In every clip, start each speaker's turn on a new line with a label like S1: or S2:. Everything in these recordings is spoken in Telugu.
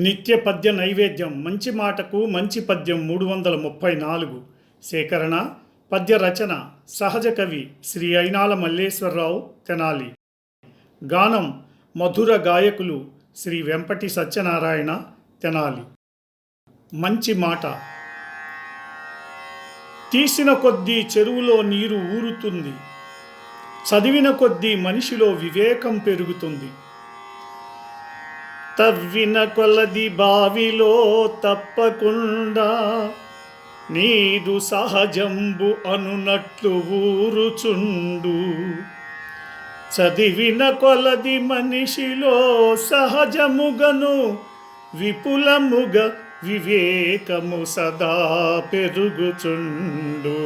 S1: నిత్య పద్య నైవేద్యం మంచి మాటకు మంచి పద్యం మూడు వందల ముప్పై నాలుగు సేకరణ పద్య రచన సహజ కవి శ్రీ అయినాల మల్లేశ్వరరావు తెనాలి. గానం మధుర గాయకులు శ్రీ వెంపటి సత్యనారాయణ తెనాలి. మంచి మాట. తీసిన కొద్దీ చెరువులో నీరు ఊరుతుంది. చదివిన కొద్దీ మనిషిలో వివేకం పెరుగుతుంది. తవ్విన కొలది బావిలో తప్పకుండా నీదు సహజంబు అనునట్లు ఊరుచుండు. చదివిన కొలది మనిషిలో సహజముగను విపులముగ వివేకము సదా పెరుగుచుండు.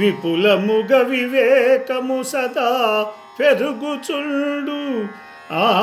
S1: విపులముగ వివేకము సదా పెరుగుచుండు. ఆ